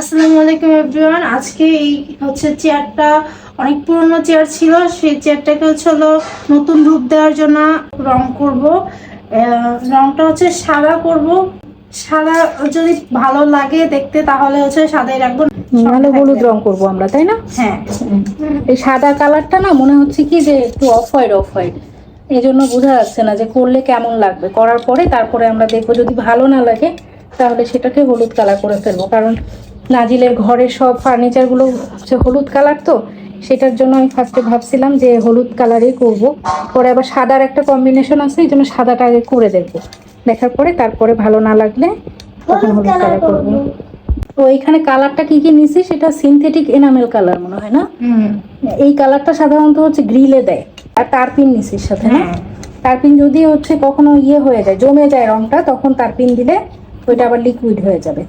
আসসালামু আলাইকুম এভরিওয়ান। আজকে এই হচ্ছে চেয়ারটা অনেক পুরনো চেয়ার ছিল সেই চেয়ারটাকে হচ্ছে হলো নতুন রূপ দেওয়ার জন্য রং করব। রংটা হচ্ছে সাদা করব। সাদা যদি ভালো লাগে দেখতে তাহলে হচ্ছে সাদাই রাখব। নাহলে হলুদ রং করব আমরা তাই না? হ্যাঁ। এই সাদা কালারটা না মনে হচ্ছে কি যে একটু অফ হোয়াইট অফ হোয়াইট এই জন্য বোঝা যাচ্ছে না যে করলে কেমন লাগবে। করার পরে তারপরে আমরা দেখব যদি ভালো না লাগে তাহলে সেটাকে হলুদ কালার করে ফেলব। কারণ নাজিলের ঘরের সব ফার্নিচারগুলো হচ্ছে হলুদ কালার তো সেটার জন্য আমি ফার্স্টে ভাবছিলাম যে হলুদ কালারই করব। পরে আবার সাদার একটা কম্বিনেশন আছে এই জন্য সাদাটা আগে করে দেখব। দেখার পরে তারপরে ভালো না লাগলে তখন হলুদ কালার করব। তো এইখানে কালারটা কি কি নিছি সেটা সিনথেটিক এনামেল কালার মনে হয় না? এই কালারটা সাধারণত হচ্ছে গ্রিলে দেয় আর তারপিন নিছিস সাথে না? হ্যাঁ। তারপিন যদি হচ্ছে কখনো ইয়ে হয়ে যায় জমে যায় রংটা তখন তারপিন দিলে ওইটা আবার লিকুইড হয়ে যাবে।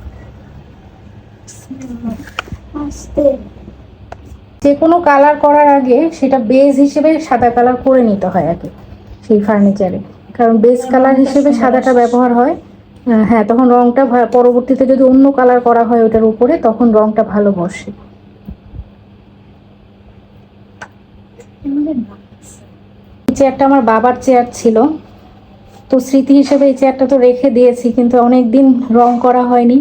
যে কোনো কালার করার আগে সেটা বেজ হিসেবে সাদা কালার করে নিতে হয় আগে সেই ফার্নিচারে কারণ বেজ কালার হিসেবে সাদাটা ব্যবহার হয়। হ্যাঁ তখন রংটা পরবর্তীতে যদি অন্য কালার করা হয় ওটার উপরে তখন রংটা ভালো বসে। চেয়ারটা আমার বাবার চেয়ার ছিল। তো স্মৃতি হিসেবে এই চেয়ারটা তো রেখে দিয়েছি কিন্তু অনেক দিন রং করা হয়নি।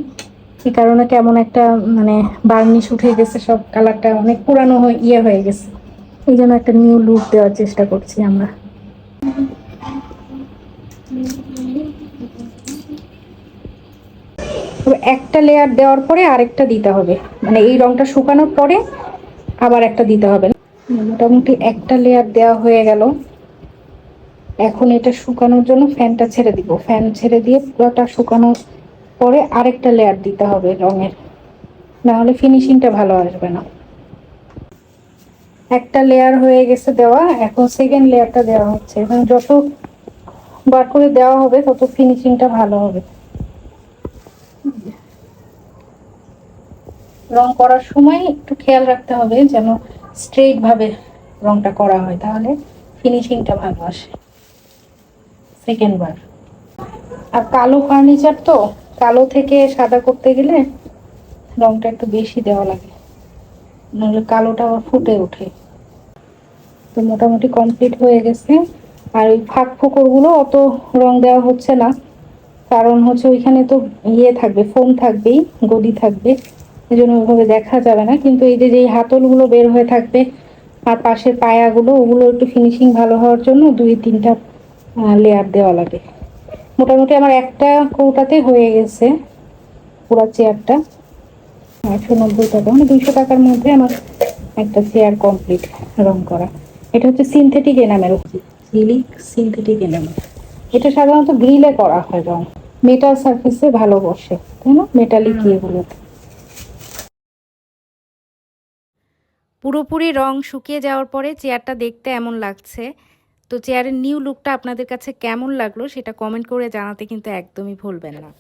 এই কারণে কেমন একটা মানে বার্নিশ উঠে গেছে, সব কালারটা অনেক পুরানো হয়ে ইয়ে হয়ে গেছে। এই জন্য একটা নিউ লুক দেওয়ার চেষ্টা করছি আমরা। একটা লেয়ার দেওয়ার পরে আরেকটা দিতে হবে। মানে এই রংটা শুকানোর পরে আবার একটা দিতে হবে। মোটামুটি একটা লেয়ার দেওয়া হয়ে গেল। এখন এটা শুকানোর জন্য ফ্যানটা ছেড়ে দিব। ফ্যান ছেড়ে দিয়ে পুরোটা শুকানোর পরে আরেকটা লেয়ার দিতে হবে রঙের। না হলে ফিনিশিংটা ভালো আসবে না। একটা লেয়ার হয়ে গেছে দেওয়া, এখন সেকেন্ড লেয়ারটা দেওয়া হচ্ছে। এবং যত বার করে দেওয়া হবে, তত ফিনিশিংটা ভালো হবে। রং করার সময় একটু খেয়াল রাখতে হবে যেন স্ট্রেট ভাবে রংটা করা হয়, তাহলে ফিনিশিংটা ভালো আসে। সেকেন্ড বার। আর কালো ফার্নিচার তো কালো থেকে সাদা করতে গেলে রংটা একটু বেশি দেওয়া লাগে। নাহলে কালোটা আবার ফুটে ওঠে। তো মোটামুটি কমপ্লিট হয়ে গেছে। আর ওই ফাঁক ফোকরগুলো অত রং দেওয়া হচ্ছে না। কারণ হচ্ছে ওইখানে তো ইয়ে থাকবে, ফোম থাকবেই, গদি থাকবে। এই জন্য ওইভাবে দেখা যাবে না। কিন্তু এই যে যেই হাতলগুলো বের হয়ে থাকবে আর পাশের পায়াগুলো, ওগুলো একটু ফিনিশিং ভালো হওয়ার জন্য দুই তিনটা লেয়ার দেওয়া লাগে। মোটামুটি আমার একটা কৌটাতে হয়ে গেছে পুরো চেয়ারটা। একশো নব্বই টাকা মানে দুইশো টাকার মধ্যে আমার একটা চেয়ার কমপ্লিট রং করা। এটা হচ্ছে সিনথেটিক এনামেল সিলিক সিনথেটিক এনামেল এটা সাধারণত গ্রিলে করা হয় রং। মেটাল সারফেসে ভালো বসে তাই না? মেটালিক ইয়েগুলোতে পুরোপুরি রং শুকিয়ে যাওয়ার পরে চেয়ারটা দেখতে এমন লাগছে তো চেয়ারের নিউ লুকটা আপনাদের কাছে কেমন লাগল সেটা কমেন্ট করে জানাতে কিন্তু একদমই ভুলবেন না।